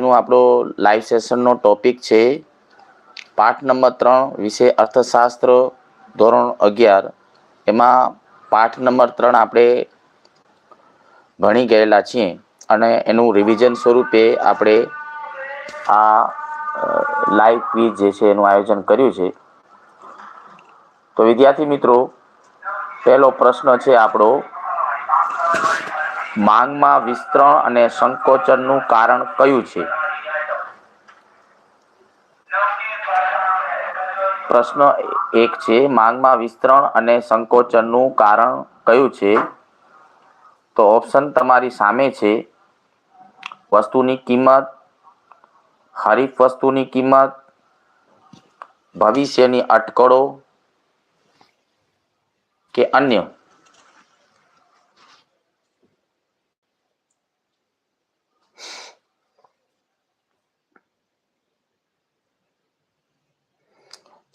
આજનું આપણો live સેશનનો topic છે પાઠ નંબર ત્રણ વિષય અર્થશાસ્ત્ર ધોરણ અગિયાર. એમાં પાઠ નંબર ત્રણ આપણે ભણી ગયેલા છીએ અને એનું રિવિઝન સ્વરૂપે આપણે આ લાઈવ ક્વિઝ જે છે એનું આયોજન કર્યું છે. તો વિદ્યાર્થી મિત્રો, પહેલો પ્રશ્ન છે આપણો માંગમાં વિસ્તરણ અને સંકોચનનું કારણ કયું છે? પ્રશ્ન એક છે, માંગમાં વિસ્તરણ અને સંકોચનનું કારણ કયું છે? તો ઓપ્શન તમારી સામે છે. વસ્તુની કિંમત, હરીફ વસ્તુની કિંમત, ભવિષ્યની અટકળો કે અન્ય?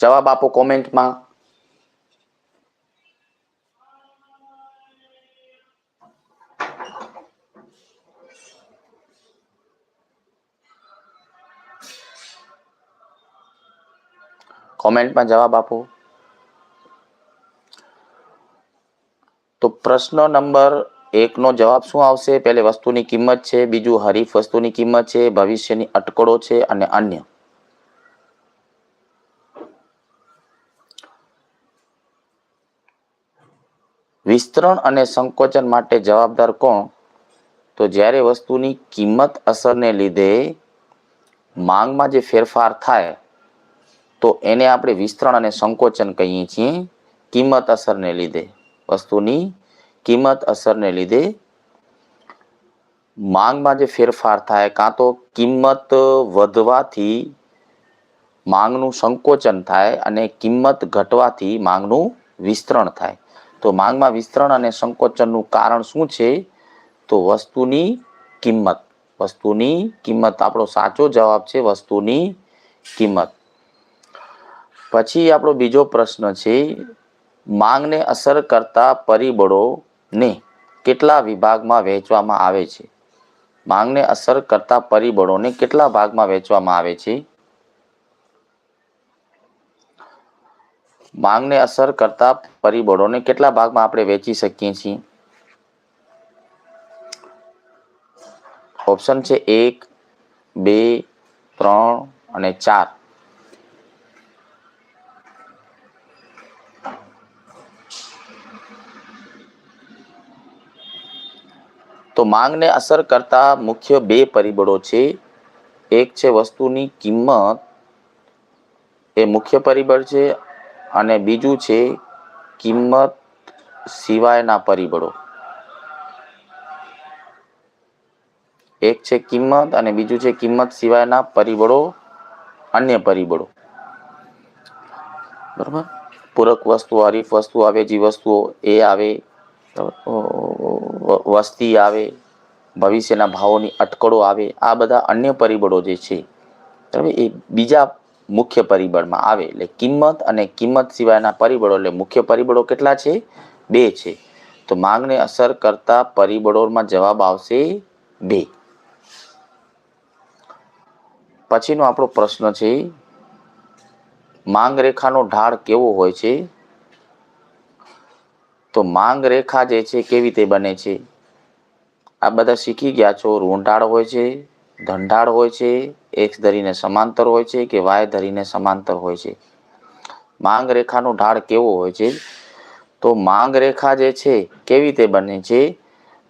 જવાબ આપો કોમેન્ટમાં. કોમેન્ટમાં જવાબ આપો. તો પ્રશ્ન નંબર એકનો જવાબ શું આવશે? પહેલે વસ્તુની કિંમત છે, બીજું હરીફ વસ્તુની કિંમત છે, ભવિષ્યની અટકળો છે અને અન્ય. વિસ્તરણ અને સંકોચન માટે જવાબદાર કોણ? તો જ્યારે વસ્તુની કિંમત અસરને લીધે માંગમાં જે ફેરફાર થાય, તો એને આપણે વિસ્તરણ અને સંકોચન કહીએ છીએ કિંમત અસરને લીધે. વસ્તુની કિંમત અસરને લીધે માંગમાં જે ફેરફાર થાય, કાં તો કિંમત વધવાથી માંગનું સંકોચન થાય અને કિંમત ઘટવાથી માંગનું વિસ્તરણ થાય. તો માંગમાં વિસ્તરણ અને સંકોચનનું કારણ શું છે? તો વસ્તુની કિંમત. વસ્તુની કિંમત આપણો સાચો જવાબ છે વસ્તુની કિંમત. પછી આપણો બીજો પ્રશ્ન છે, માંગને અસર કરતા પરિબળોને કેટલા વિભાગમાં વહેંચવામાં આવે છે? માંગને અસર કરતા પરિબળોને કેટલા ભાગમાં વહેંચવામાં આવે છે? માંગને અસર કરતા પરિબળોને કેટલા ભાગમાં આપણે વેચી શકીએ છીએ? ઓપ્શન છે એક, બે, ત્રણ અને ચાર. તો માંગને અસર કરતા મુખ્ય બે પરિબળો છે. એક છે વસ્તુની કિંમત, એ મુખ્ય પરિબળ છે અને બીજું છે કિંમત સિવાયના પરિબળો. એક છે કિંમત અને બીજું છે કિંમત સિવાયના પરિબળો, અન્ય પરિબળો. બરાબર? પૂરક વસ્તુ, હરીફ વસ્તુ જે વસ્તુઓ, એ આવે વસ્તી આવે, ભવિષ્યના ભાવોની અટકળો આવે, આ બધા અન્ય પરિબળો જે છે. બરાબર? એ બીજા મુખ્ય પરિબળમાં આવે. એટલે કિંમત અને કિંમત સિવાયના પરિબળો, એટલે મુખ્ય પરિબળો કેટલા છે? બે છે. તો માંગને અસર કરતા પરિબળોમાં જવાબ આવશે બે. પછીનો આપણો પ્રશ્ન છે માંગ રેખાનો ઢાળ કેવો હોય છે? તો માંગ રેખા જે છે, કેવી રીતે બને છે? આ બધા શીખી ગયા છો. રૂંઢાળ હોય છે, ધંઢાળ હોય છે એક્સ ધરીને સમાંતર હોય છે કે વાય ધરીને સમાંતર હોય છે? માંગ રેખાનો ઢાળ કેવો હોય છે? તો માંગ રેખા જે છે, કેવી રીતે બને છે?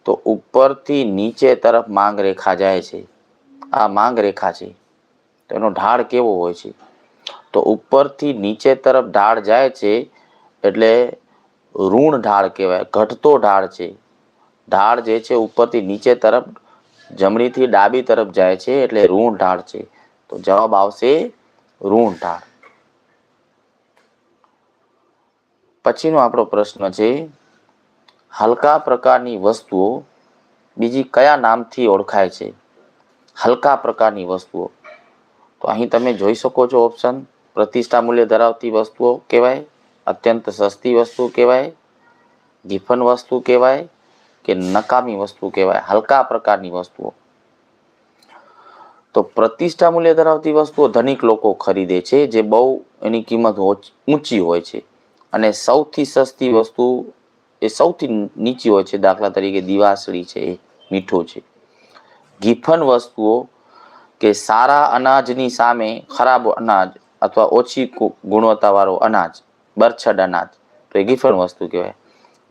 તો ઉપરથી નીચે તરફ માંગ રેખા જાય છે. આ માંગ રેખા છે. તેનો ઢાળ કેવો હોય છે? તો ઉપરથી નીચે તરફ ઢાળ જાય છે એટલે ઋણ ઢાળ કહેવાય, ઘટતો ઢાળ છે. ઢાળ જે છે ઉપરથી નીચે તરફ જમણીથી ડાબી તરફ જાય છે એટલે ઋણ ઢાળ છે. તો જવાબ આવશે ઋણ ઢાળ. પછીનો આપણો પ્રશ્ન છે, હલકા પ્રકારની વસ્તુઓ બીજી કયા નામથી ઓળખાય છે? હલકા પ્રકારની વસ્તુઓ. તો અહીં તમે જોઈ શકો છો ઓપ્શન, પ્રતિષ્ઠા મૂલ્ય ધરાવતી વસ્તુઓ કહેવાય, અત્યંત સસ્તી વસ્તુ કહેવાય, ગિફન વસ્તુ કહેવાય કે નકામી વસ્તુ કહેવાય, હલકા પ્રકારની વસ્તુઓ. તો પ્રતિષ્ઠા મૂલ્ય ધરાવતી વસ્તુઓ ધનિક લોકો ખરીદે છે, જે બહુ એની કિંમત ઊંચી હોય છે. અને સૌથી સસ્તી વસ્તુ એ સૌથી નીચી હોય છે, દાખલા તરીકે દિવાસળી છે, એ મીઠું છે. ગિફન વસ્તુઓ કે સારા અનાજની સામે ખરાબ અનાજ અથવા ઓછી ગુણવત્તાવાળો અનાજ બરછડ અનાજ, તો એ ગિફન વસ્તુ કહેવાય.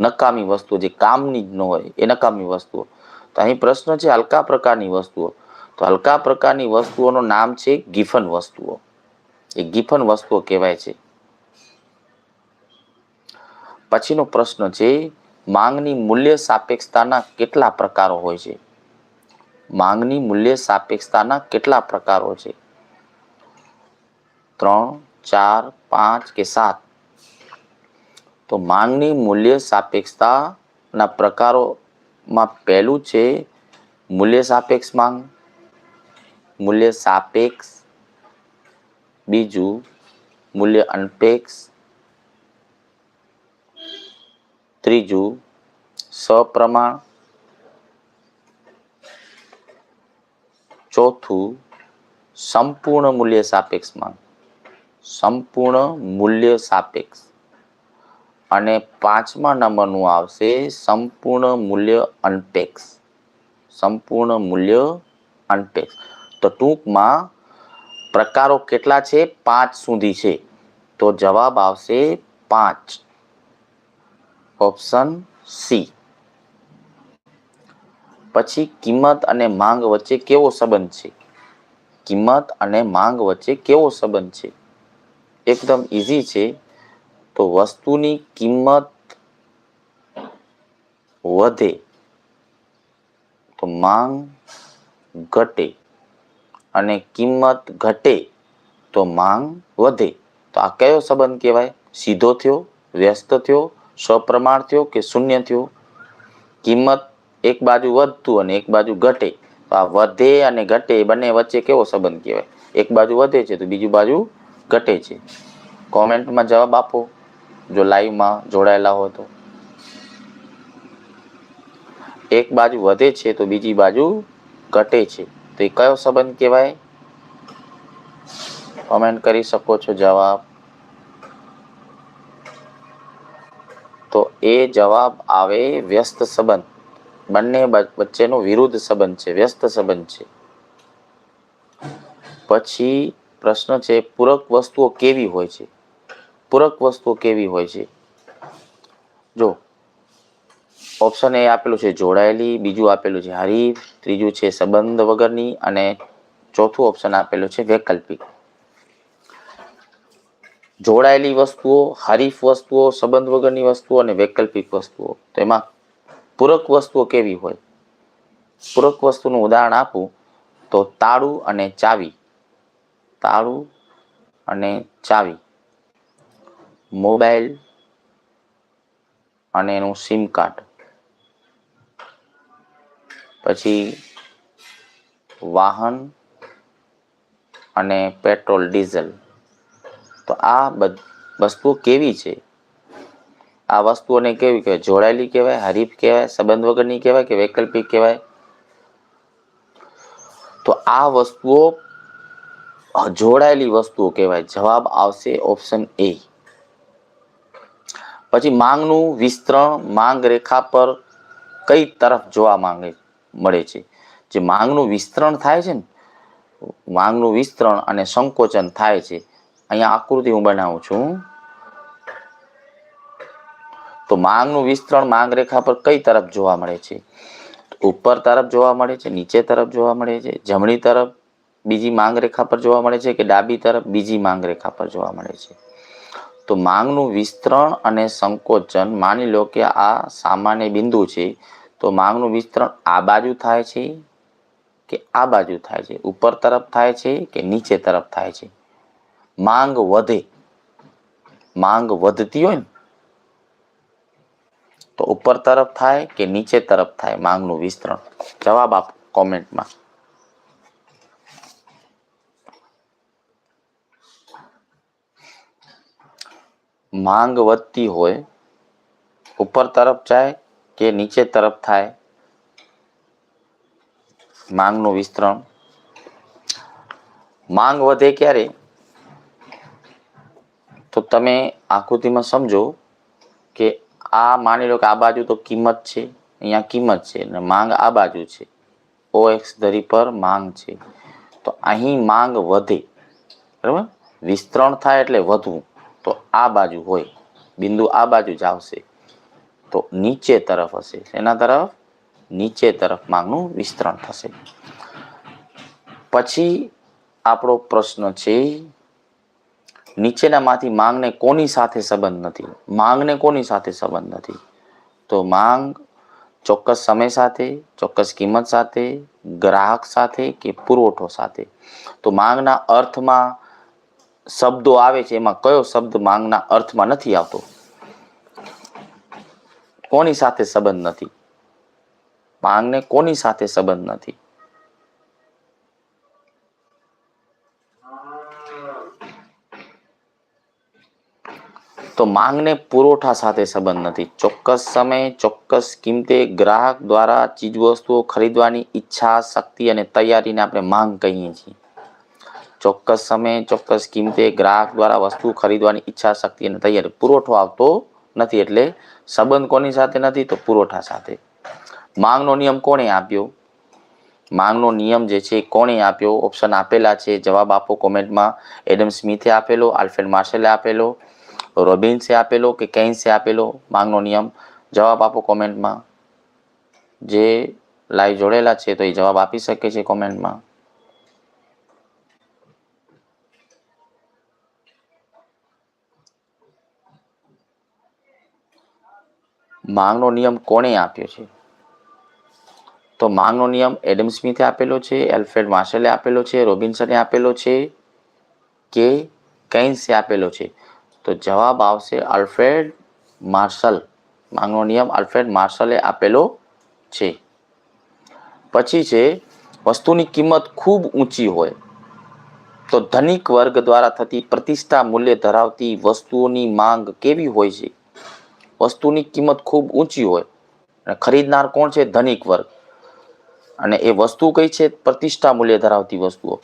નકામી વસ્તુઓ જે કામની જ ન હોય, એ નકામી વસ્તુઓ. તો અહીં પ્રશ્ન છે હલકા પ્રકારની વસ્તુઓ. તો હલકા પ્રકારની વસ્તુઓનું નામ છે ગિફન વસ્તુઓ. એ ગિફન વસ્તુઓ કહેવાય છે. પછીનો પ્રશ્ન છે માંગની મૂલ્ય સાપેક્ષતાના કેટલા પ્રકારો હોય છે? માંગની મૂલ્ય સાપેક્ષતાના કેટલા પ્રકારો છે? ત્રણ, ચાર, પાંચ કે સાત? તો માંગની મૂલ્ય સાપેક્ષતાના પ્રકારોમાં પહેલું છે મૂલ્ય સાપેક્ષ માંગ, મૂલ્ય સાપેક્ષ, બીજું મૂલ્ય અનપેક્ષ, ત્રીજું સપ્રમાણ, ચોથું સંપૂર્ણ મૂલ્ય સાપેક્ષ માંગ, સંપૂર્ણ મૂલ્ય સાપેક્ષ. અને પાંચમા નંબરનું આવશે સંપૂર્ણ મૂલ્ય અનપેક્સ સંપૂર્ણ મૂલ્ય અનપેક્સ તો ટૂંકમાં પ્રકારો કેટલા છે? પાંચ સુધી છે. તો જવાબ આવશે પાંચ. Option C. પછી કિંમત અને માંગ વચ્ચે કેવો સંબંધ છે? કિંમત અને માંગ વચ્ચે કેવો સંબંધ છે? એકદમ ઇઝી છે. તો વસ્તુની કિંમત વધે તો માંગ ઘટે અને કિંમત ઘટે તો માંગ વધે. તો આ કયો સંબંધ કહેવાય? સીધો થયો, વ્યસ્ત થયો, સપ્રમાણ થયો કે શૂન્ય થયો? કિંમત એક બાજુ વધતું અને એક બાજુ ઘટે. તો આ વધે અને ઘટે બંને વચ્ચે કેવો સંબંધ કહેવાય? એક બાજુ વધે છે તો બીજી બાજુ ઘટે છે. કોમેન્ટમાં જવાબ આપો. જો લાઈવમાં જોડાયેલા હો તો. એક બાજુ વધે છે તો બીજી બાજુ ઘટે છે. તો એ કયો સંબંધ કહેવાય? કોમેન્ટ કરી શકો છો જવાબ. તો એ જવાબ આવે વ્યસ્ત સંબંધ. બંને વચ્ચેનો વિરુદ્ધ સંબંધ છે, વ્યસ્ત સંબંધ છે. પછી પ્રશ્ન છે, પૂરક વસ્તુઓ કેવી હોય છે? પૂરક વસ્તુઓ કેવી હોય છે? જો ઓપ્શન એ આપેલું છે જોડાયેલી, બીજું આપેલું છે હરીફ, ત્રીજું છે સંબંધ વગરની અને ચોથું ઓપ્શન આપેલું છે વૈકલ્પિક. જોડાયેલી વસ્તુઓ, હરીફ વસ્તુઓ, સંબંધ વગરની વસ્તુઓ અને વૈકલ્પિક વસ્તુઓ. તો એમાં પૂરક વસ્તુઓ કેવી હોય? પૂરક વસ્તુનું ઉદાહરણ આપું તો તાળું અને ચાવી. તાળું અને ચાવી. મોબાઈલ અને એનું સિમ કાર્ડ. પછી વાહન અને પેટ્રોલ, ડીઝલ. તો આ વસ્તુઓ કેવી છે? આ વસ્તુઓને કેવી કહેવાય? જોડાયેલી કહેવાય, હરીફ કહેવાય, સંબંધ વગરની કહેવાય કે વૈકલ્પિક કહેવાય? તો આ વસ્તુઓ, જોડાયેલી વસ્તુઓ કહેવાય. જવાબ આવશે ઓપ્શન એ. પછી માંગનું વિસ્તરણ, માંગ રેખા પર કઈ તરફ જોવા માંગે, મળે છે. જે માંગનું વિસ્તરણ થાય છે ને, માંગનું વિસ્તરણ અને સંકોચન થાય છે, અહીંયા આકૃતિ હું બનાવું છું. તો માંગનું વિસ્તરણ, માંગ રેખા પર કઈ તરફ જોવા મળે છે? ઉપર તરફ જોવા મળે છે, નીચે તરફ જોવા મળે છે, જમણી તરફ બીજી માંગ રેખા પર જોવા મળે છે કે ડાબી તરફ બીજી માંગ રેખા પર જોવા મળે છે? તો માંગનું વિસ્તરણ અને સંકોચન માની લો કે આ સામાન્ય બિંદુ છે, તો માંગનું વિસ્તરણ આ બાજુ થાય છે કે આ બાજુ થાય છે? ઉપર તરફ થાય છે કે નીચે તરફ થાય છે? માંગ વધે. માંગ વધતી હોય ને, તો ઉપર તરફ થાય કે નીચે તરફ થાય માંગનું વિસ્તરણ? જવાબ આપો કોમેન્ટમાં. માંગ વધતી હોય, ઉપર તરફ જાય કે નીચે તરફ થાય, માંગનું વિસ્તરણ. માંગ વધે ક્યારે? તો તમે આકૃતિમાં સમજો કે આ માની લો કે આ બાજુ તો કિંમત છે, અહીંયા કિંમત છે અને માંગ આ બાજુ છે. ઓ એક્સ ધરી પર માંગ છે. તો અહીં માંગ વધે, બરાબર? વિસ્તરણ થાય એટલે વધવું. તો આ બાજુ હોય, બિંદુ આ બાજુ જ આવશે, તો નીચે તરફ હશે. એના તરફ? નીચે તરફ માંગનું વિસ્તરણ થશે. પછી આપણો પ્રશ્ન છે, નીચેનામાંથી માંગને કોની સાથે સંબંધ નથી? માંગને કોની સાથે સંબંધ નથી? તો માંગ ચોક્કસ સમય સાથે, ચોક્કસ કિંમત સાથે, ગ્રાહક સાથે કે પુરવઠો સાથે? તો માંગના અર્થમાં શબ્દો આવે છે, એમાં કયો શબ્દ માંગના અર્થમાં નથી આવતો? કોની સાથે સંબંધ નથી? માંગને કોની સાથે સંબંધ નથી? તો માંગને પુરવઠા સાથે સંબંધ નથી. ચોક્કસ સમય, ચોક્કસ કિંમતે ગ્રાહક દ્વારા ચીજવસ્તુઓ ખરીદવાની ઈચ્છા, શક્તિ અને તૈયારીને આપણે માંગ કહીએ છીએ. ચોક્કસ સમયે, ચોક્કસ કિંમતે ગ્રાહક દ્વારા વસ્તુ ખરીદવાની ઈચ્છા શક્તિ અને તૈયારી. પુરવઠો આવતો નથી એટલે સંબંધ કોની સાથે નથી તો પુરવઠા સાથે. માંગનો નિયમ કોણે આપ્યો? માંગનો નિયમ જે છે કોણે આપ્યો? ઓપ્શન આપેલા છે. જવાબ આપો કોમેન્ટમાં. એડમ સ્મિથે આપેલો, આલ્ફ્રેડ માર્શલે આપેલો, રોબિન્સે આપેલો કે કેન્સે આપેલો માંગનો નિયમ? જવાબ આપો કોમેન્ટમાં. જે લાઈવ જોડેલા છે તો એ જવાબ આપી શકે છે કોમેન્ટમાં. માંગનો નિયમ કોણે આપ્યો છે? તો માંગનો નિયમ એડમ સ્મિથે આપેલો છે, એલ્ફ્રેડ માર્શલે આપેલો છે, રોબિન્સને આપેલો છે કે કેન્સે આપેલો છે? તો જવાબ આવશે અલ્ફ્રેડ માર્શલ. માંગનો નિયમ અલ્ફ્રેડ માર્શલે આપેલો છે. પછી છે, વસ્તુની કિંમત ખૂબ ઊંચી હોય, તો ધનિક વર્ગ દ્વારા થતી પ્રતિષ્ઠા મૂલ્ય ધરાવતી વસ્તુઓની માંગ કેવી હોય છે? વસ્તુની કિંમત ખૂબ ઊંચી હોય અને ખરીદનાર કોણ છે? ધનિક વર્ગ. અને એ વસ્તુ કઈ છે? પ્રતિષ્ઠા મૂલ્ય ધરાવતી વસ્તુઓ.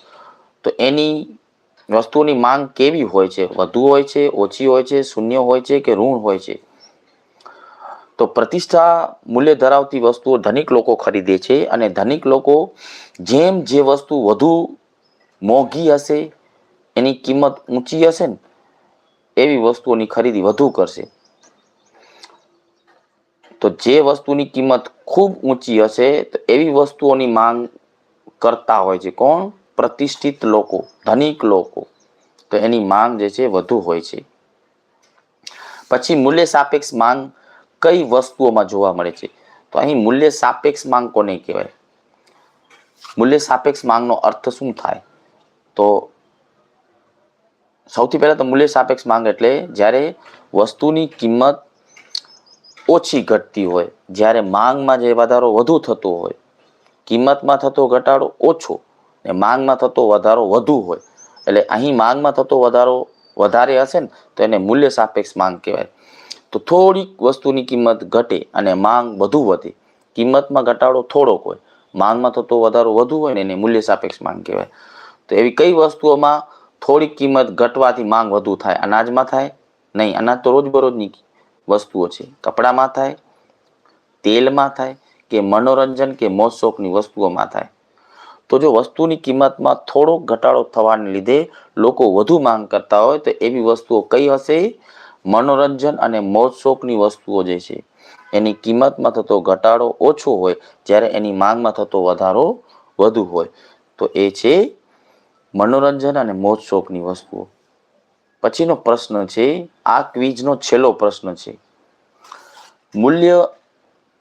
તો એની વસ્તુની માંગ કેવી હોય છે? વધુ હોય છે? ઓછી હોય છે? શૂન્ય હોય છે કે ઋણ હોય છે? તો પ્રતિષ્ઠા મૂલ્ય ધરાવતી વસ્તુઓ ધનિક લોકો ખરીદે છે અને ધનિક લોકો જેમ જે વસ્તુ વધુ મોંઘી હશે, એની કિંમત ઊંચી હશે ને, એવી વસ્તુઓની ખરીદી વધુ કરશે. તો જે વસ્તુની કિંમત ખૂબ ઊંચી હશે, તો એવી વસ્તુઓની માંગ કરતા હોય છે. કોણ? પ્રતિષ્ઠિત લોકો, ધનિક લોકો. તો એની માંગ જે છે, વધુ હોય છે. પછી મૂલ્ય સાપેક્ષ માંગ કઈ વસ્તુઓમાં જોવા મળે છે? તો અહીં મૂલ્ય સાપેક્ષ માંગ કોને કહેવાય? મૂલ્ય સાપેક્ષ માંગનો અર્થ શું થાય? તો સૌથી પહેલાં તો મૂલ્ય સાપેક્ષ માંગ એટલે જ્યારે વસ્તુની કિંમત ઓછી ઘટતી હોય, જ્યારે માંગમાં જે વધારો વધુ થતો હોય, કિંમતમાં થતો ઘટાડો ઓછો ને માંગમાં થતો વધારો વધુ હોય, એટલે અહીં માંગમાં થતો વધારો વધારે હશે ને, તો એને મૂલ્ય સાપેક્ષ માંગ કહેવાય. તો થોડીક વસ્તુની કિંમત ઘટે અને માંગ વધુ વધે. કિંમતમાં ઘટાડો થોડોક હોય, માંગમાં થતો વધારો વધુ હોય ને એને મૂલ્ય સાપેક્ષ માંગ કહેવાય. તો એવી કઈ વસ્તુઓમાં થોડીક કિંમત ઘટવાથી માંગ વધુ થાય? અનાજમાં થાય? નહીં, અનાજ તો રોજબરોજની વસ્તુઓ છે. કપડામાં થાય, તેલમાં થાય કે મનોરંજન કે મોજ શોખની વસ્તુઓમાં થાય. તો જો વસ્તુની કિંમતમાં થોડોક ઘટાડો થવાને લીધે લોકો વધુ માંગ કરતા હોય તો એવી વસ્તુઓ કઈ હશે? મનોરંજન અને મોજ શોખની વસ્તુઓ જે છે, એની કિંમતમાં થતો ઘટાડો ઓછો હોય જ્યારે એની માંગમાં થતો વધારો વધુ હોય. તો એ છે મનોરંજન અને મોજ શોખની વસ્તુઓ. પછીનો પ્રશ્ન છે, આ ક્વિઝનો છેલ્લો પ્રશ્ન છે. મૂલ્ય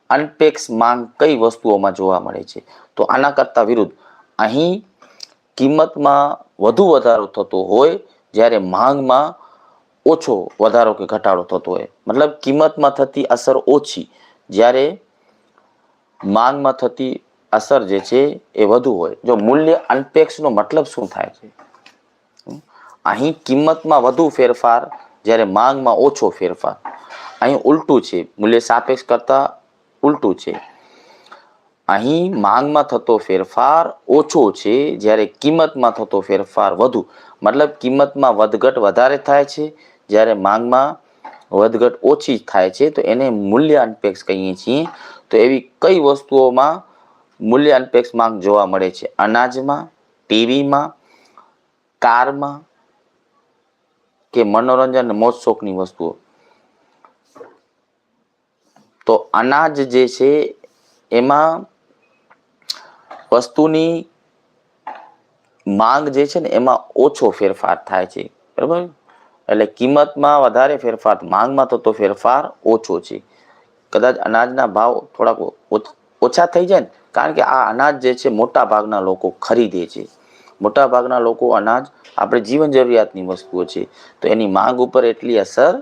અનપેક્ષ માંગ કઈ વસ્તુઓમાં જોવા મળે છે? તો આના કરતા વિરુદ્ધ, અહીં કિંમતમાં વધુ વધારો થતો હોય, જ્યારે માંગમાં ઓછો વધારો કે ઘટાડો થતો હોય. મતલબ કિંમતમાં થતી અસર ઓછી, જ્યારે માંગમાં થતી અસર જે છે એ વધુ હોય. જો મૂલ્ય અનપેક્ષનો મતલબ શું થાય છે? અહીં કિંમતમાં વધુ ફેરફાર, જ્યારે માંગમાં ઓછો ફેરફાર. અહીં ઉલટું છે, મૂલ્ય સાપેક્ષ કરતાં ઉલટું છે. અહીં માંગમાં થતો ફેરફાર ઓછો છે, જ્યારે કિંમતમાં થતો ફેરફાર વધુ. મતલબ કિંમતમાં વધઘટ વધારે થાય છે, જ્યારે માંગમાં વધઘટ ઓછી થાય છે, તો એને મૂલ્ય અનપેક્ષ કહીએ છીએ. તો એવી કઈ વસ્તુઓમાં મૂલ્ય અનપેક્ષ માંગ જોવા મળે છે? અનાજમાં, ટીવીમાં, કારમાં કે મનોરંજન અને મોજ શોખની વસ્તુઓ. તો અનાજ જે છે, એમાં વસ્તુની માંગ જે છે ને, એમાં ઓછો ફેરફાર થાય છે. બરાબર? એટલે કિંમતમાં વધારે ફેરફાર, માંગમાં થતો ફેરફાર ઓછો છે. કદાચ અનાજના ભાવ થોડાક ઓછ- થઈ જાય ને, કારણ કે આ અનાજ જે છે, મોટા ભાગના લોકો ખરીદે છે. મોટા ભાગના લોકો અનાજ આપણે જીવન જરૂરિયાતની વસ્તુઓ છે. તો એની માંગ ઉપર એટલી અસર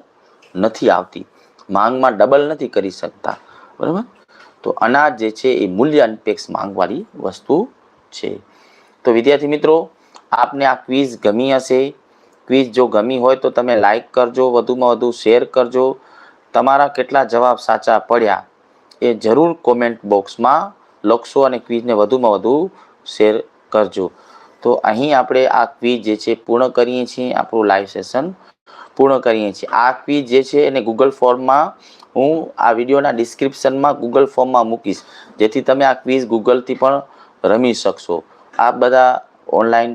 નથી આવતી. માંગમાં ડબલ નથી કરી શકતા. બરાબર? તો અનાજ જે છે એ મૂલ્ય અનપેક્ષ માંગવાળી વસ્તુ છે. તો વિદ્યાર્થી મિત્રો, આપને આ ક્વિઝ ગમી હશે. ક્વિઝ જો ગમી હોય તો તમે લાઈક કરજો, વધુમાં વધુ શેર કરજો. તમારા કેટલા જવાબ સાચા પડ્યા એ જરૂર કોમેન્ટ બોક્સમાં લખશો અને ક્વિઝને વધુમાં વધુ શેર કરજો. તો અહીં આપણે આ ક્વિઝ જે છે પૂર્ણ કરીએ છીએ, આપણું લાઈવ સેશન પૂર્ણ કરીએ છીએ. આ ક્વિઝ જે છે એને ગૂગલ ફોર્મમાં હું આ વિડીયોના ડિસ્ક્રિપ્શનમાં ગૂગલ ફોર્મમાં મૂકીશ, જેથી તમે આ ક્વિઝ ગૂગલથી પણ રમી શકશો. આ બધા ઓનલાઈન